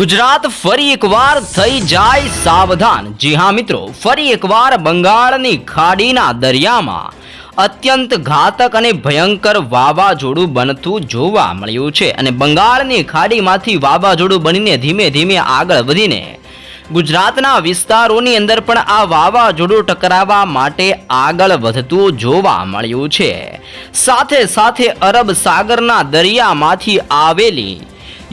ગુજરાત ફરી એકવાર થઈ જાય સાવધાન. જી હા મિત્રો, ફરી એકવાર બંગાળની ખાડીના દરિયામાં અત્યંત ઘાતક અને ભયંકર વાવાઝોડું બનતું જોવા મળ્યું છે અને બંગાળની ખાડીમાંથી વાવાઝોડું બનીને ધીમે ધીમે આગળ વધીને ગુજરાતના વિસ્તારોની અંદર પણ આ વાવાઝોડું ટકરાવવા માટે આગળ વધતું જોવા મળ્યું છે. સાથે સાથે અરબ સાગરના દરિયામાંથી આવેલી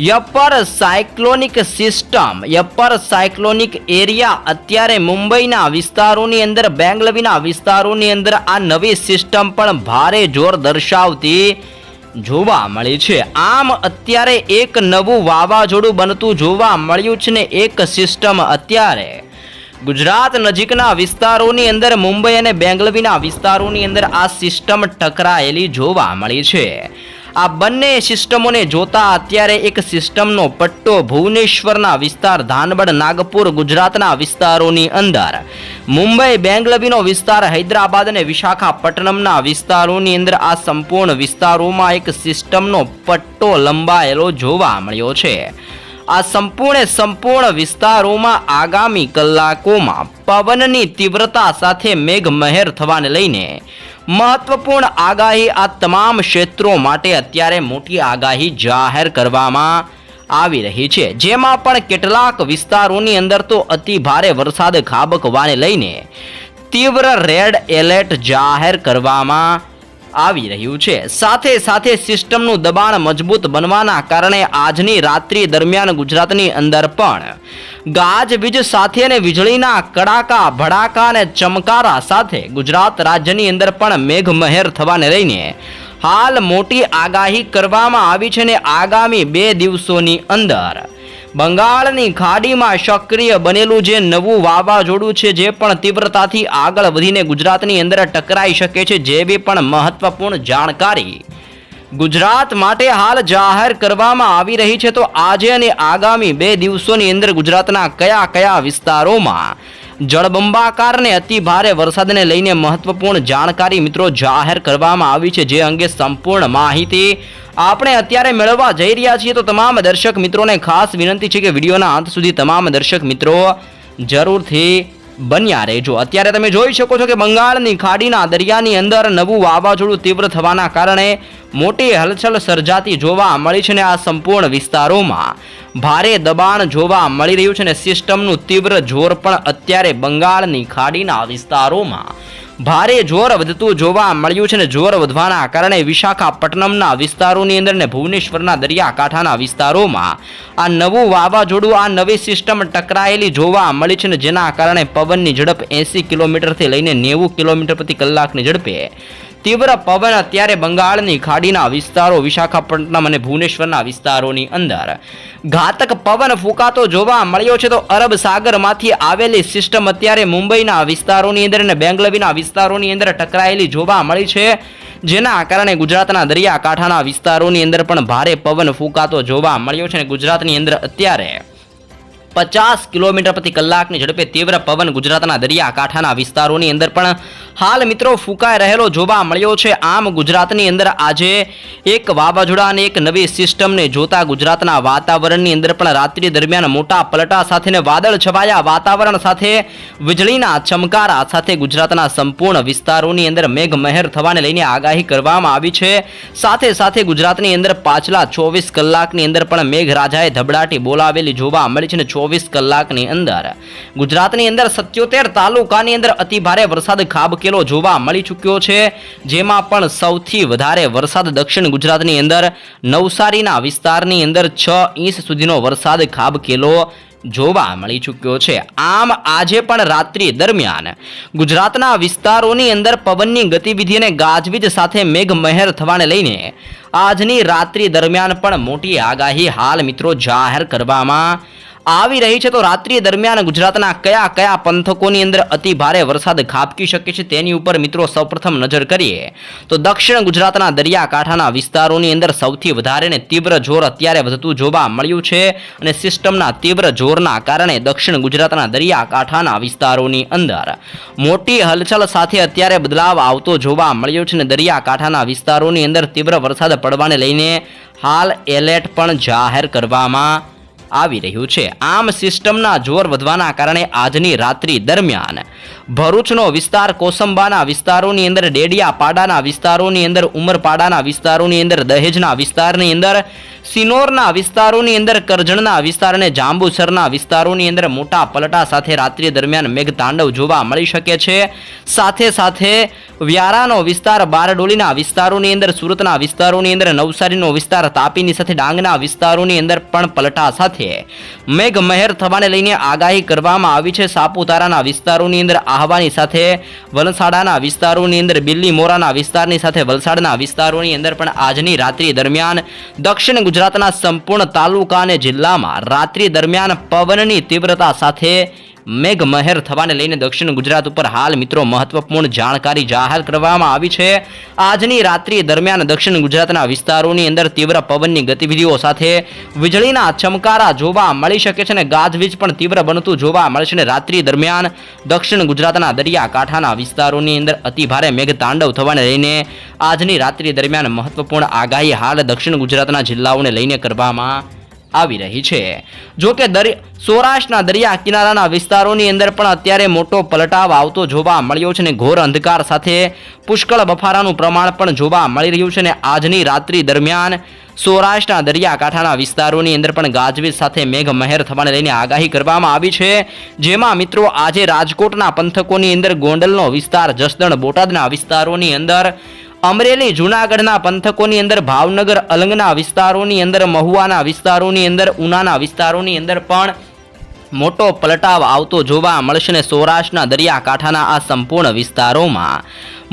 upper cyclonic system upper cyclonic area અત્યારે મુંબઈના વિસ્તારોની અંદર, બેંગલવીના વિસ્તારોની અંદર આ નવી સિસ્ટમ પણ ભારે જોર દર્શાવતી જોવા મળી છે. આમ અત્યારે એક નવું વાવાઝોડું બનતું જોવા મળ્યું છે ને એક સિસ્ટમ અત્યારે ગુજરાત નજીકના વિસ્તારોની અંદર, મુંબઈ અને બેંગલવીના વિસ્તારોની અંદર આ સિસ્ટમ ટકરાયેલી જોવા મળી છે. આ બંને સિસ્ટમોને જોતા અત્યારે એક સિસ્ટમનો પટ્ટો ભુવનેશ્વરના વિસ્તાર ધાનબડ, નાગપુર, ગુજરાતના વિસ્તારોની અંદર. મુંબઈ બેંગલવીનો વિસ્તાર, હૈદરાબાદ અને વિશાખાપટ્ટનમના વિસ્તારોની અંદર આ સંપૂર્ણ વિસ્તારોમાં એક સિસ્ટમનો પટ્ટો લંબાયેલો જોવા મળ્યો છે. આ સંપૂર્ણ સંપૂર્ણ વિસ્તારોમાં આગામી કલાકોમાં પવનની તીવ્રતા સાથે મેઘમહેર થવાને લઈને મહત્વપૂર્ણ આગાહી આ તમામ ક્ષેત્રો માટે અત્યારે મોટી આગાહી જાહેર કરવામાં આવી રહી છે. જેમાં પણ કેટલાક વિસ્તારોની અંદર તો અતિ ભારે વરસાદ ખાબકવાને લઈને તીવ્ર રેડ એલર્ટ જાહેર કરવામાં આવી રહ્યું છે. સાથે સાથે સિસ્ટમનું દબાણ મજબૂત બનવાના કારણે આજની રાત્રિ દરમિયાન ગુજરાતની અંદર પણ ગાજવીજ સાથે અને વીજળીના કડાકા, ભડાકા અને ચમકારા સાથે ગુજરાત રાજ્યની અંદર પણ મેઘમહેર થવાને લઈને હાલ મોટી આગાહી કરવામાં આવી છે ને આગામી બે દિવસોની અંદર બંગાળની ખાડીમાં સક્રિય બનેલું જે નવું વાવાઝોડું છે, જે પણ તીવ્રતાથી આગળ વધીને ગુજરાતની અંદર ટકરાઈ શકે છે જેવી પણ મહત્વપૂર્ણ જાણકારી. ગુજરાત માટે હાલ જાહેર કરવામાં આવી રહી છે, તો આજે અને આગામી બે દિવસોની અંદર ગુજરાતના કયા કયા વિસ્તારોમાં જળબંબાકાર અને અતિ ભારે વરસાદને લઈને મહત્વપૂર્ણ જાણકારી મિત્રો જાહેર કરવામાં આવી છે, જે અંગે સંપૂર્ણ માહિતી આપણે અત્યારે મેળવવા જઈ રહ્યા છીએ. તો તમામ દર્શક મિત્રોને ખાસ વિનંતી છે કે વિડીયોના અંત સુધી તમામ દર્શક મિત્રો જરૂરથી બન્યા રહેજો અત્યારે તમે જોઈ શકો છો કે બંગાળની ખાડીના દરિયાની અંદર નવું વાવાઝોડું તીવ્ર થવાના કારણે મોટી હલચલ સર્જાતી જોવા મળી છે ને આ સંપૂર્ણ વિસ્તારોમાં. ભારે દબાણ જોવા મળી રહ્યું છે ને સિસ્ટમનું તીવ્ર જોર પણ અત્યારે બંગાળની ખાડીના વિસ્તારોમાં. ભારે જોર વધતું જોવા મળ્યું છે ને જોર વધવાના કારણે વિશાખાપટ્ટનમના વિસ્તારોની અંદર ને ભુવનેશ્વરના દરિયાકાંઠાના વિસ્તારોમાં આ નવું વાવાઝોડું, આ નવી સિસ્ટમ ટકરાયેલી જોવા મળી છે ને જેના કારણે પવનની ઝડપ એંસી કિલોમીટરથી લઈને નેવું કિલોમીટર પ્રતિ કલાકની ઝડપે તીવ્ર પવન અત્યારે બંગાળની ખાડીના વિસ્તારો, વિશાખાપટ્ટનમ અને ભુવનેશ્વરના વિસ્તારોની અંદર. ઘાતક પવન ફૂંકાતો જોવા મળ્યો છે તો અરબ સાગરમાંથી આવેલી સિસ્ટમ અત્યારે મુંબઈના વિસ્તારોની અંદર અને બેંગલવીના વિસ્તારોની અંદર ટકરાયેલી જોવા મળી છે. જેના કારણે ગુજરાતના દરિયાકાંઠાના વિસ્તારોની અંદર પણ ભારે પવન ફૂંકાતો જોવા મળ્યો છે અને ગુજરાતની અંદર અત્યારે પચાસ કિલોમીટર પ્રતિ કલાકની ઝડપે તીવ્ર પવન ગુજરાતના દરિયાકાંઠાના વિસ્તારોની અંદર પણ હાલ મિત્રો ફૂંકાઈ રહેલો જોવા મળ્યો છે. આમ ગુજરાતની અંદર આજે એક વાવાઝોડા અને એક નવી સિસ્ટમને જોતા ગુજરાતના વાતાવરણની અંદર પણ રાત્રિ દરમિયાન મોટા પલટા સાથેને વાદળ છવાયા. વાતાવરણ સાથે વીજળીના ચમકારા સાથે ગુજરાતના સંપૂર્ણ વિસ્તારોની અંદર મેઘમહેર થવાને લઈને આગાહી કરવામાં આવી છે. સાથે સાથે ગુજરાતની અંદર પાછલા ચોવીસ કલાકની અંદર પણ મેઘરાજાએ ધબડાટી બોલાવેલી જોવા મળી છે ને ચોવીસ કલાકની અંદર. ગુજરાતની અંદર સત્યોતેર તાલુકાની અંદર અતિ ભારે વરસાદ ખાબકેલો જોવા મળી ચૂક્યો છે. જેમાં પણ સૌથી વધારે વરસાદ દક્ષિણ ગુજરાતની અંદર, નવસારીના વિસ્તારની અંદર છ ઇંચ સુધીનો વરસાદ ખાબકેલો જોવા મળી ચૂક્યો છે. આમ આજે પણ રાત્રિ દરમિયાન ગુજરાતના વિસ્તારોની અંદર પવનની ગતિવિધિ અને ગાજવીજ સાથે મેઘમહેર થવાને લઈને આજની રાત્રિ દરમિયાન પણ મોટી આગાહી હાલ મિત્રો જાહેર કરવામાં આવી રહી છે તો રાત્રિ દરમિયાન ગુજરાતના કયા કયા પંથકોની અંદર અતિ ભારે વરસાદ ખાબકી શકે છે તેની ઉપર મિત્રો સૌપ્રથમ નજર કરીએ તો દક્ષિણ ગુજરાતના દરિયાકાંઠાના વિસ્તારોની અંદર સૌથી વધારે ને તીવ્ર જોર અત્યારે વધતું જોવા મળ્યું છે અને સિસ્ટમના તીવ્ર જોરના કારણે દક્ષિણ ગુજરાતના દરિયાકાંઠાના વિસ્તારોની અંદર મોટી હલચલ સાથે અત્યારે બદલાવ આવતો જોવા મળ્યો છે અને દરિયાકાંઠાના વિસ્તારોની અંદર તીવ્ર વરસાદ પડવાને લઈને હાલ એલર્ટ પણ જાહેર કરવામાં આવી રહ્યું છે. આમ સિસ્ટમના જોર વધવાના કારણે આજની રાત્રિ દરમિયાન ભરૂચનો વિસ્તાર, કોસંબાના વિસ્તારોની અંદર ડેડિયા પાડાના વિસ્તારોની અંદર, ઉમરપાડાના વિસ્તારોની અંદર, દહેજના વિસ્તારની અંદર સિનોરના વિસ્તારોની અંદર, કરજણના વિસ્તાર અને જાંબુસરના વિસ્તારોની અંદર મોટા પલટા સાથે રાત્રિ દરમિયાન મેઘતાંડવ જોવા મળી શકે છે. સાથે સાથે વ્યારાનો વિસ્તાર, બારડોલીના વિસ્તારોની અંદર, સુરતના વિસ્તારોની અંદર, નવસારીનો વિસ્તાર, તાપીની સાથે, ડાંગના વિસ્તારોની અંદર પણ પલટા સાથે મેઘ મહેર થવાને લઈને આગાહી કરવામાં આવી છે. સાપુતારાના વિસ્તારોની અંદર આહવાની સાથે વલસાડાના વિસ્તારોની અંદર બિલ્લી મોરાના વિસ્તારની સાથે વલસાડના વિસ્તારોની અંદર પણ આજની રાત્રિ દરમિયાન દક્ષિણ ગુજરાતના સંપૂર્ણ તાલુકા અને જિલ્લામાં રાત્રિ દરમિયાન પવનની તીવ્રતા સાથે મેઘ મહેર થવાને લઈને દક્ષિણ ગુજરાત ઉપર હાલ મિત્રો મહત્વપૂર્ણ જાણકારી જાહેર કરવામાં આવી છે. આજની રાત્રિ દરમિયાન દક્ષિણ ગુજરાતના વિસ્તારોની અંદર તીવ્ર પવનની ગતિવિધિઓ સાથે વીજળીના ચમકારા જોવા મળી શકે છે અને ગાજવીજ પણ તીવ્ર બનતું જોવા મળશે અને રાત્રિ દરમિયાન દક્ષિણ ગુજરાતના દરિયાકાંઠાના વિસ્તારોની અંદર અતિભારે મેઘતાંડવ થવાને લઈને આજની રાત્રિ દરમિયાન મહત્વપૂર્ણ આગાહી હાલ દક્ષિણ ગુજરાતના જિલ્લાઓને લઈને કરવામાં આવી રહી છે. જો કે દરિયા સૌરાષ્ટ્રના દરિયા કિનારાના વિસ્તારોની અંદર પણ અત્યારે મોટો પલટાવ આવતો જોવા મળ્યો છે અને ઘોર અંધકાર સાથે પુષ્કળ બફારાનું પ્રમાણ પણ જોવા મળી રહ્યું છે અને આજની રાત્રિ દરમિયાન સૌરાષ્ટ્રના દરિયાકાંઠાના વિસ્તારોની અંદર પણ ગાજવીજ સાથે મેઘ મહેર થવાને લઈને આગાહી કરવામાં આવી છે. જેમાં મિત્રો આજે રાજકોટના પંથકોની અંદર ગોંડલનો વિસ્તાર, જસદણ, બોટાદના વિસ્તારોની અંદર અમરેલી, જૂનાગઢના પંથકોની અંદર, ભાવનગર, અલંગના વિસ્તારોની અંદર, મહુવાના વિસ્તારોની અંદર, ઉનાના વિસ્તારોની અંદર પણ મોટો પલટાવ આવતો જોવા મળશે ને સૌરાષ્ટ્રના દરિયાકાંઠાના આ સંપૂર્ણ વિસ્તારોમાં.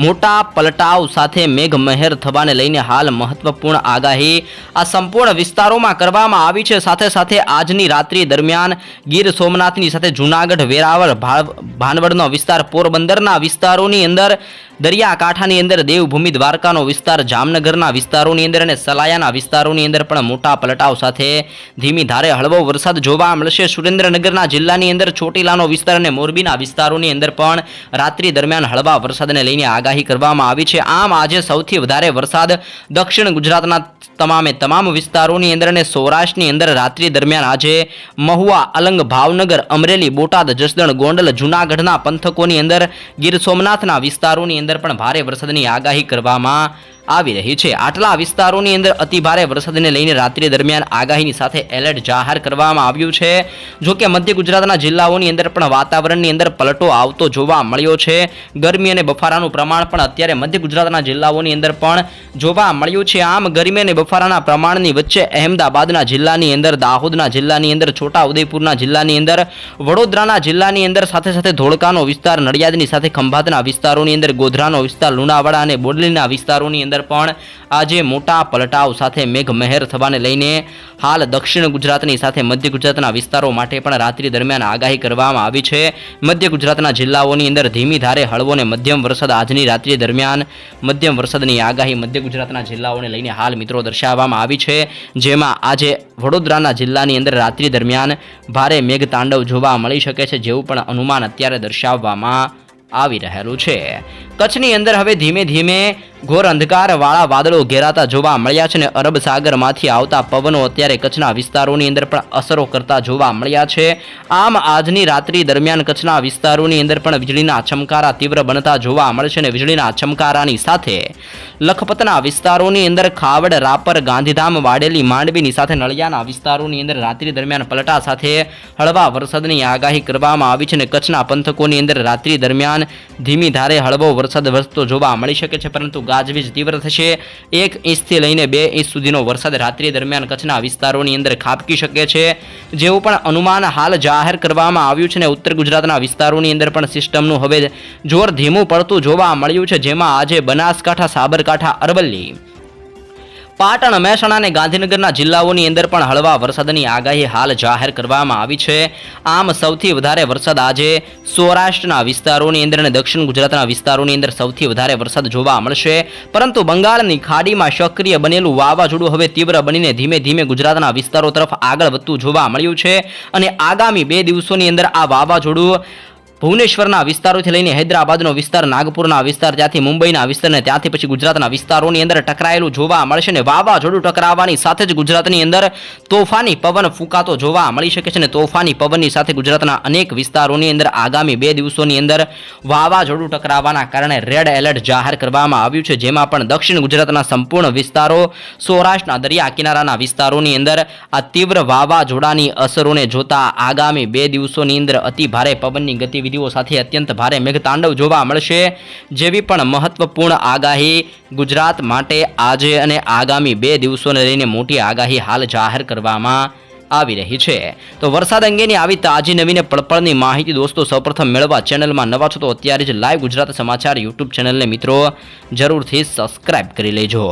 મોટા પલટાવ સાથે મેઘ મહેર થવાને લઈને હાલ મહત્વપૂર્ણ આગાહી આ સંપૂર્ણ વિસ્તારોમાં કરવામાં આવી છે. સાથે સાથે આજની રાત્રિ દરમિયાન ગીર સોમનાથની સાથે જૂનાગઢ, વેરાવળ ભાનવડનો વિસ્તાર, પોરબંદરના વિસ્તારોની અંદર, દરિયાકાંઠાની અંદર, દેવભૂમિ, દ્વારકાનો વિસ્તાર, જામનગરના વિસ્તારોની અંદર અને સલાયાના વિસ્તારોની અંદર પણ મોટા પલટાવ સાથે ધીમી ધારે હળવો વરસાદ જોવા મળશે. સુરેન્દ્રનગરના જિલ્લાની અંદર ચોટીલાનો વિસ્તાર અને મોરબીના વિસ્તારોની અંદર પણ રાત્રિ દરમિયાન હળવા વરસાદને લઈને આગાહી કરવામાં આવી છે. આમ આજે સૌથી વધારે વરસાદ દક્ષિણ ગુજરાતના તમામે તમામ વિસ્તારોની અંદર અને સૌરાષ્ટ્રની અંદર રાત્રિ દરમિયાન આજે મહુવા, અલંગ, ભાવનગર, અમરેલી, બોટાદ, જસદણ, ગોંડલ, જૂનાગઢના પંથકોની અંદર ગીર સોમનાથના વિસ્તારોની અંદર પણ ભારે વરસાદની આગાહી કરવામાં આવી રહી છે. આટલા વિસ્તારોની અંદર અતિભારે વરસાદને લઈને રાત્રિ દરમિયાન આગાહીની સાથે એલર્ટ જાહેર કરવામાં આવ્યું છે. જો કે મધ્ય ગુજરાતના જિલ્લાઓની અંદર પણ વાતાવરણની અંદર પલટો આવતો જોવા મળ્યો છે. ગરમી અને બફારાનું પ્રમાણ પણ અત્યારે મધ્ય ગુજરાતના જિલ્લાઓની અંદર પણ જોવા મળ્યું છે. આમ ગરમી અને બફારાના પ્રમાણની વચ્ચે અહેમદાબાદના જિલ્લાની અંદર, દાહોદના જિલ્લાની અંદર છોટા ઉદેપુરના જિલ્લાની અંદર, વડોદરાના જિલ્લાની અંદર સાથે સાથે ધોળકાનો વિસ્તાર, નડિયાદની સાથે ખંભાતના વિસ્તારોની અંદર, ગોધરાનો વિસ્તાર, લુણાવાડા અને બોડલીના વિસ્તારોની અંદર પણ આજે મોટા પલટાવ સાથે મેઘ મહેર થવાને લઈને હાલ દક્ષિણ ગુજરાતની સાથે મધ્ય ગુજરાતના વિસ્તારો માટે પણ રાત્રિ દરમિયાન આગાહી કરવામાં આવી છે. મધ્ય ગુજરાતના જિલ્લાઓની અંદર ધીમી ધારે હળવો અને મધ્યમ વરસાદ આજની રાત્રિ દરમિયાન મધ્યમ વરસાદની આગાહી મધ્ય ગુજરાતના જિલ્લાઓને લઈને હાલ મિત્રો દર્શાવવામાં આવી છે. જેમાં આજે વડોદરાના જિલ્લાની અંદર રાત્રિ દરમિયાન ભારે મેઘતાંડવ જોવા મળી શકે છે, જેવું પણ અનુમાન અત્યારે દર્શાવવામાં આવી રહેલું છે. કચ્છની અંદર હવે ધીમે ધીમે ઘોર અંધકારવાળા વાદળો ઘેરાતા જોવા મળ્યા છે અને અરબ સાગરમાંથી આવતા પવનો અત્યારે કચ્છના વિસ્તારોની અંદર પણ અસરો કરતા જોવા મળ્યા છે. આમ આજની રાત્રિ દરમિયાન કચ્છના વિસ્તારોની અંદર પણ વીજળીના ચમકારા તીવ્ર બનતા જોવા મળશે અને વીજળીના ચમકારાની સાથે લખપતના વિસ્તારોની અંદર ખાવડ, રાપર, ગાંધીધામ, વાડેલી, માંડવીની સાથે નળિયાના વિસ્તારોની અંદર રાત્રિ દરમિયાન પલટા સાથે હળવા વરસાદની આગાહી કરવામાં આવી છે અને કચ્છના પંથકોની અંદર રાત્રિ દરમિયાન ધીમી ધારે હળવો વરસાદ વરસતો જોવા મળી શકે છે, પરંતુ ગાજવીજ તીવ્ર થશે. એક ઇંચથી લઈને બે ઇંચ સુધીનો વરસાદ રાત્રિ દરમિયાન કચ્છના વિસ્તારોની અંદર ખાબકી શકે છે. જેવું પણ અનુમાન હાલ જાહેર કરવામાં આવ્યું છે અને ઉત્તર ગુજરાતના વિસ્તારોની અંદર પણ સિસ્ટમનું હવે જોર ધીમું પડતું જોવા મળ્યું છે, જેમાં આજે બનાસકાંઠા, સાબરકાંઠા, અરવલ્લી. પાટણ મહેસાણા અને ગાંધીનગરના જિલ્લાઓની અંદર પણ હળવા વરસાદની આગાહી હાલ જાહેર કરવામાં આવી છે. આમ સૌથી વધારે વરસાદ આજે સૌરાષ્ટ્રના વિસ્તારોની અંદર અને દક્ષિણ ગુજરાતના વિસ્તારોની અંદર સૌથી વધારે વરસાદ જોવા મળશે. પરંતુ બંગાળની ખાડીમાં સક્રિય બનેલું વાવાઝોડું હવે તીવ્ર બનીને ધીમે ધીમે ગુજરાતના વિસ્તારો તરફ આગળ વધતું જોવા મળ્યું છે. અને આગામી બે દિવસોની અંદર આ વાવાઝોડું ભુવનેશ્વરના વિસ્તારોથી લઈને હૈદરાબાદનો વિસ્તાર, નાગપુરના વિસ્તાર, ત્યાંથી મુંબઈના વિસ્તાર અને ત્યાંથી પછી ગુજરાતના વિસ્તારોની અંદર ટકરાયેલું જોવા મળશે ને વાવાઝોડું ટકરાવવાની સાથે જ ગુજરાતની અંદર તોફાની પવન ફૂંકાતો જોવા મળી શકે છે ને તોફાની પવનની સાથે ગુજરાતના અનેક વિસ્તારોની અંદર આગામી બે દિવસોની અંદર વાવાઝોડું ટકરાવવાના કારણે રેડ એલર્ટ જાહેર કરવામાં આવ્યું છે, જેમાં પણ દક્ષિણ ગુજરાતના સંપૂર્ણ વિસ્તારો, સૌરાષ્ટ્રના દરિયા કિનારાના વિસ્તારોની અંદર આ તીવ્ર વાવાઝોડાની અસરોને જોતા આગામી બે દિવસોની અંદર અતિ ભારે પવનની ગતિવિધિઓ સાથે અત્યંત ભારે મેઘતાંડવ જોવા મળશે. જેવી પણ મહત્વપૂર્ણ આગાહી ગુજરાત માટે આજે અને આગામી બે દિવસોને લઈને મોટી આગાહી હાલ જાહેર કરવામાં આવી રહી છે. તો વરસાદ અંગેની આવી તાજી નવીને પળપળની માહિતી દોસ્તો સૌપ્રથમ મેળવવા ચેનલમાં નવા છો તો અત્યારે જ લાઈવ ગુજરાત સમાચાર યુટ્યુબ ચેનલને મિત્રો જરૂરથી સબસ્ક્રાઇબ કરી લેજો.